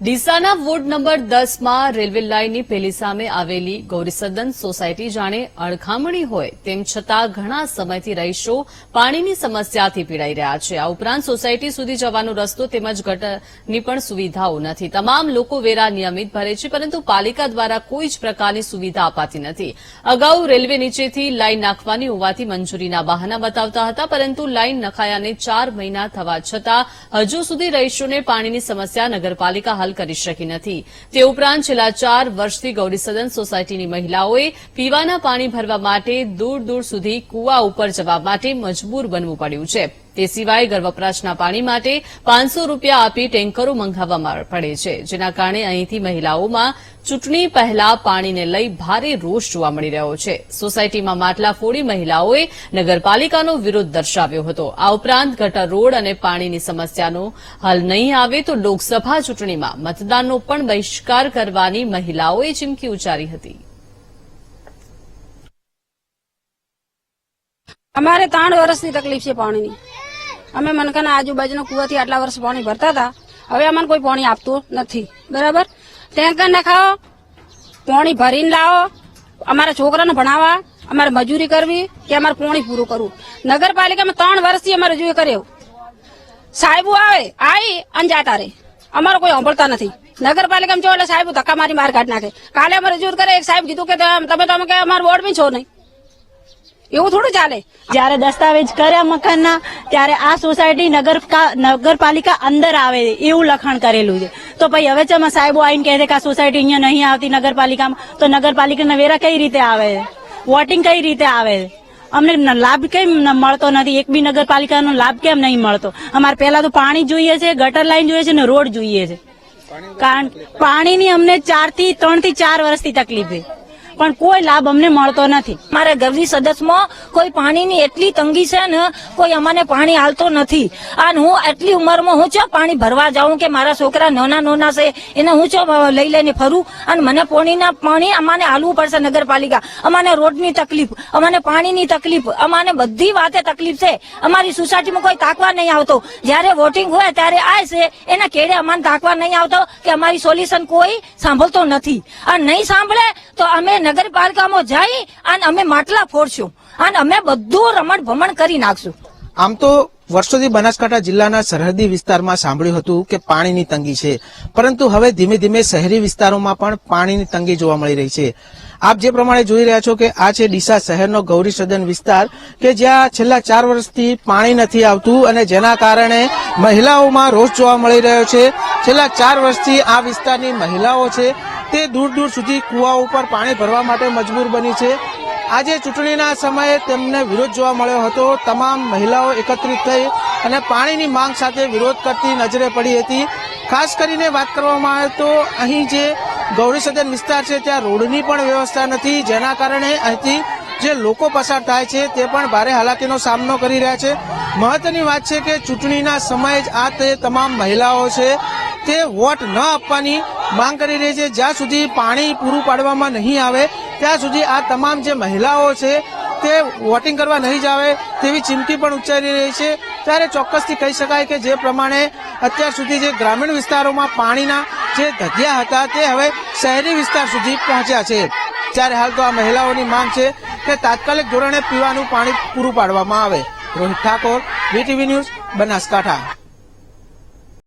ડીસાના ward number દસમાં railway લાઇનની પેલી સામે આવેલી ગૌરીસદન સોસાયટી જાણે અણખામણી હોય તેમ છતાં ઘણા સમયથી રહીશો પાણીની સમસ્યાથી પીડાઈ રહ્યા છે. આ ઉપરાંત સોસાયટી સુધી જવાનો રસ્તો તેમજ ગટરની પણ સુવિધાઓ નથી. તમામ લોકો વેરા નિયમિત ભરે છે, પરંતુ પાલિકા દ્વારા કોઈ જ પ્રકારની સુવિધા અપાતી નથી. અગાઉ રેલવે નીચેથી લાઇન નાખવાની હોવાથી મંજૂરીના બહાના બતાવતા હતા, પરંતુ લાઇન નખાયાને ચાર મહિના થવા છતાં હજુ સુધી રહીશોને પાણીની સમસ્યા નગરપાલિકા હલ કરી શકી નથી. તે ઉપરાંત છેલ્લા ચાર વર્ષથી ગૌરીસદન સોસાયટીની મહિલાઓએ પીવાના પાણી ભરવા માટે દૂર દૂર સુધી કુવા ઉપર જવા માટે મજબૂર બનવું પડ્યું છે. તે સિવાય ઘર પાણી માટે પાંચસો રૂપિયા આપી ટેન્કરો મંગાવવામાં પડે છે, જેના કારણે અહીંથી મહિલાઓમાં ચૂંટણી પહેલા પાણીને લઈ ભારે રોષ જોવા મળી રહ્યો છે. સોસાયટીમાં માટલા ફોડી મહિલાઓએ નગરપાલિકાનો વિરોધ દર્શાવ્યો હતો. આ ઉપરાંત ગટર રોડ અને પાણીની સમસ્યાનો હલ નહીં આવે તો લોકસભા ચૂંટણીમાં મતદાનનો પણ બહિષ્કાર કરવાની મહિલાઓએ ચીમકી ઉચ્ચારી હતી. અમારે ત્રણ વર્ષની તકલીફ છે પાણીની. અમે મનકાના આજુબાજુના કુવાથી આટલા વર્ષ પાણી ભરતા હતા. હવે અમને કોઈ પાણી આપતું નથી. બરાબર? ટેન્કર નખાવો પાણી ભરીને લાવો, અમારા છોકરાને ભણાવવા, અમારે મજૂરી કરવી, કે અમારે પાણી પૂરું કરવું. નગરપાલિકામાં ત્રણ વર્ષથી અમારે રજૂ કર્યો. સાહેબો આવે આવી અને જાતા રહે. અમારો કોઈ સાંભળતા નથી. નગરપાલિકામાં જો એટલે સાહેબ ધક્કા મારી માર કાઢ નાખે. કાલે અમે રજૂ કરે, એક સાહેબ કીધું કે તમે તમે કે અમારા બી છો નહીં. એવું થોડું ચાલે? જ્યારે દસ્તાવેજ કર્યા મકાનના ત્યારે આ સોસાયટી નગર નગરપાલિકા અંદર આવે એવું લખાણ કરેલું છે. તો પછી હવે ચમાં સાહેબો આવીને કહે છે કે આ સોસાયટી અહીંયા નહીં આવતી નગરપાલિકામાં. તો નગરપાલિકાના વેરા કઈ રીતે આવે? છે વોટિંગ કઈ રીતે આવે? અમને લાભ કેમ મળતો નથી? એક બી નગરપાલિકાનો લાભ કેમ નહીં મળતો? અમારે પહેલા તો પાણી જોઈએ છે ગટર લાઈન જોઈએ છે ને રોડ જોઈએ છે. કારણ પાણીની અમને ચારથી ત્રણથી ચાર વર્ષથી તકલીફ છે. પણ કોઈ લાભ અમને મળતો નથી. મારે ગરવી સદસ્યમાં કોઈ પાણીની એટલી તંગી છે ને, કોઈ અમને પાણી હાલતો નથી. અને હું એટલી ઉંમરમાં હું છો પાણી ભરવા જાઉં કે મારા છોકરા નાના નાના છે, એને હું છો લઈ લઈને ફરું? અને મને પાણીના પાણી અમાને હાલવું પડશે નગરપાલિકા. અમાને રોડની તકલીફ, અમાને પાણીની તકલીફ, અમાને બધી વાતે તકલીફ છે. અમારી સોસાયટીમાં કોઈ તાકવા નહીં આવતો. જ્યારે વોટિંગ હોય ત્યારે આ છે, એના કેડે અમાને તાકવા નહીં આવતો કે અમારી સોલ્યુશન કોઈ સાંભળતો નથી. અને નહીં સાંભળે તો અમે નગરપાલિકામાં જઈ અને અમે માટલા ફોડશું અને અમે બધું રમણ ભમણ કરી નાખશું. આમ તો વર્ષોથી બનાસકાંઠા જિલ્લાના સરહદી વિસ્તારમાં સાંભળ્યું હતું કે પાણીની તંગી છે, પરંતુ હવે ધીમે ધીમે શહેરી વિસ્તારોમાં પણ પાણીની તંગી જોવા મળી રહી છે. આપ જે પ્રમાણે જોઈ રહ્યા છો કે આ છે ડીસા શહેરનો ગૌરી સદન વિસ્તાર કે જ્યાં છેલ્લા ચાર વર્ષથી પાણી નથી આવતું અને જેના કારણે મહિલાઓમાં રોષ જોવા મળી રહ્યો છે. છેલ્લા ચાર વર્ષથી આ વિસ્તારની મહિલાઓ છે તે દૂર દૂર સુધી કૂવા ઉપર પાણી ભરવા માટે મજબૂર બની છે. આજે ચૂંટણીના સમયે તેમને વિરોધ જોવા મળ્યો હતો. તમામ મહિલાઓ એકત્રિત થઈ અને પાણીની માંગ સાથે વિરોધ કરતી નજરે પડી હતી. ખાસ કરીને વાત કરવામાં આવે તો અહીં જે ગૌરી સદન વિસ્તાર છે, ત્યાં રોડની પણ વ્યવસ્થા નથી. જેના કારણે અહીંથી જે લોકો પસાર થાય છે, તે પણ ભારે હાલાકીનો સામનો કરી રહ્યા છે. મહત્વની વાત છે કે ચૂંટણીના સમયે જ આ તે તમામ મહિલાઓ છે, તે વોટ ન આપવાની માંગ કરી રહી છે. જ્યાં સુધી પાણી પૂરું પાડવામાં નહીં આવે, ત્યાં સુધી આ તમામ જે મહિલાઓ છે, તે વોટિંગ કરવા નહીં જાવે તેવી ચીમકી પણ ઉચ્ચારી રહી છે. ત્યારે ચોક્કસથી કહી શકાય કે જે પ્રમાણે અત્યાર સુધી જે ગ્રામીણ વિસ્તારોમાં પાણીના જે ધજિયા હતા, તે હવે શહેરી વિસ્તાર સુધી પહોંચ્યા છે. ત્યારે હાલ તો આ મહિલાઓની માંગ છે કે તાત્કાલિક ધોરણે પીવાનું પાણી પૂરું પાડવામાં આવે. Rohit Thakor BTV news, Banaskantha.